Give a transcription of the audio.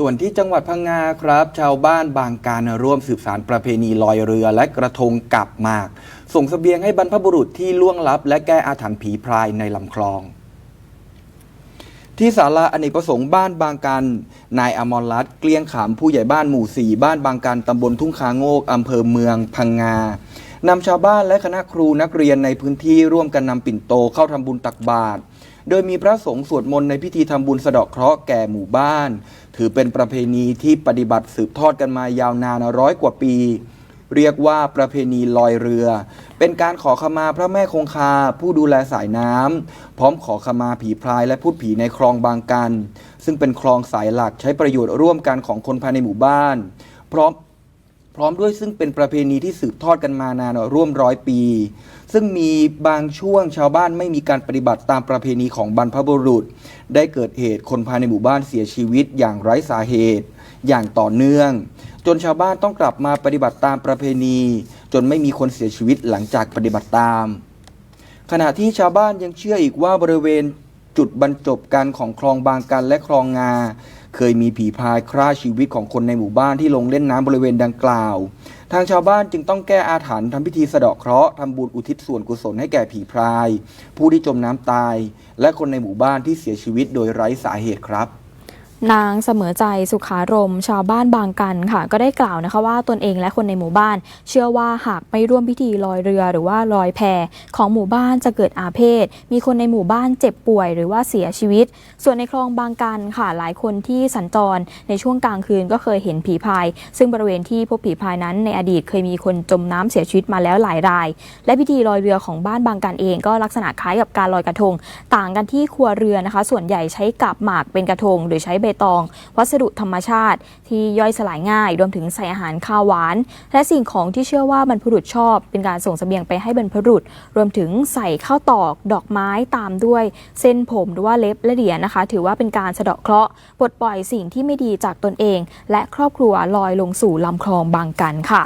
ส่วนที่จังหวัดพังงาครับ ชาวบ้านบางการร่วมสืบสารประเพณีลอยเรือและกระทงกับหมาก ส่งเสบียงให้บรรพบุรุษที่ล่วงลับ และแก้อาถรรพ์ผีพรายในลำคลอง ที่ศาลาอเนกประสงค์บ้านบางกันนายอมรรัตน์เกลี้ยงขามผู้ใหญ่บ้านหมู่สี่บ้านบางกันตำบลทุ่งคาโงกอำเภอเมืองพังงานำชาวบ้านและคณะครูนักเรียนในพื้นที่ร่วมกันนำปิ่นโตเข้าทำบุญตักบาตร โดยมีพระสงฆ์สวดมนต์ในพิธีทำบุญสะเดาะเคราะห์แก่หมู่บ้าน ถือเป็นประเพณีที่ปฏิบัติสืบทอดกันมายาวนานร้อยกว่าปี เรียกว่าประเพณีลอยเรือ เป็นการขอขมาพระแม่คงคาผู้ดูแลสายน้ำพร้อมขอขมาผีพรายและพูดผีในคลองบางกัน ซึ่งเป็นคลองสายหลักใช้ประโยชน์ร่วมกันของคนภายในหมู่บ้านพร้อม พร้อมด้วยซึ่งเป็นประเพณีที่สืบทอดกันมานานร่วมร้อยปี ซึ่งมีบางช่วงชาวบ้านไม่มีการปฏิบัติตามประเพณีของบรรพบุรุษ ได้เกิดเหตุคนภายในหมู่บ้านเสียชีวิตอย่างไร้สาเหตุ อย่างต่อเนื่อง จนชาวบ้านต้องกลับมาปฏิบัติตามประเพณี จนไม่มีคนเสียชีวิตหลังจากปฏิบัติตาม ขณะที่ชาวบ้านยังเชื่ออีกว่าบริเวณจุดบรรจบกันของคลองบางกันและคลองงา เคยมีผีพรายฆ่าชีวิตของคนในหมู่บ้านที่ลงเล่นน้ำบริเวณดังกล่าว ทางชาวบ้านจึงต้องแก้อาถรรพ์ทำพิธีสะเดาะเคราะห์ทำบุญอุทิศส่วนกุศลให้แก่ผีพราย ผู้ที่จมน้ำตาย และคนในหมู่บ้านที่เสียชีวิตโดยไร้สาเหตุครับ นางเสมอใจสุขารมชาวบ้านบางกันค่ะ ก็ได้กล่าวนะคะว่าตนเองและคนในหมู่บ้าน เชื่อว่าหากไม่ร่วมพิธีลอยเรือหรือว่าลอยแพของหมู่บ้านจะเกิดอาเพศ มีคนในหมู่บ้านเจ็บป่วยหรือว่าเสียชีวิต ส่วนในคลองบางกันค่ะ หลายคนที่สัญจรในช่วงกลางคืนก็เคยเห็นผีพาย ซึ่งบริเวณที่พบผีพายนั้นในอดีตเคยมีคนจมน้ำเสียชีวิตมาแล้วหลายราย และพิธีลอยเรือของบ้านบางกันเอง ก็ลักษณะคล้ายกับการลอยกระทง ต่างกันที่ครัวเรือนะคะ ส่วนใหญ่ใช้กับหมากเป็นกระทง หรือใช้ใบตอง วัสดุธรรมชาติ ที่ย่อยสลายง่าย รวมถึงใส่อาหารข้าวหวาน และสิ่งของที่เชื่อว่าบรรพบุรุษชอบ เป็นการส่งเสบียงไปให้บรรพบุรุษ รวมถึงใส่ข้าวตอกดอกไม้ตามด้วย เส้นผมหรือว่าเล็บและเหรียญนะคะ ถือว่าเป็นการสะเดาะเคราะห์ปลดปล่อยสิ่งที่ไม่ดีจากตนเอง และครอบครัวลอยลงสู่ลำคลองบางกันค่ะ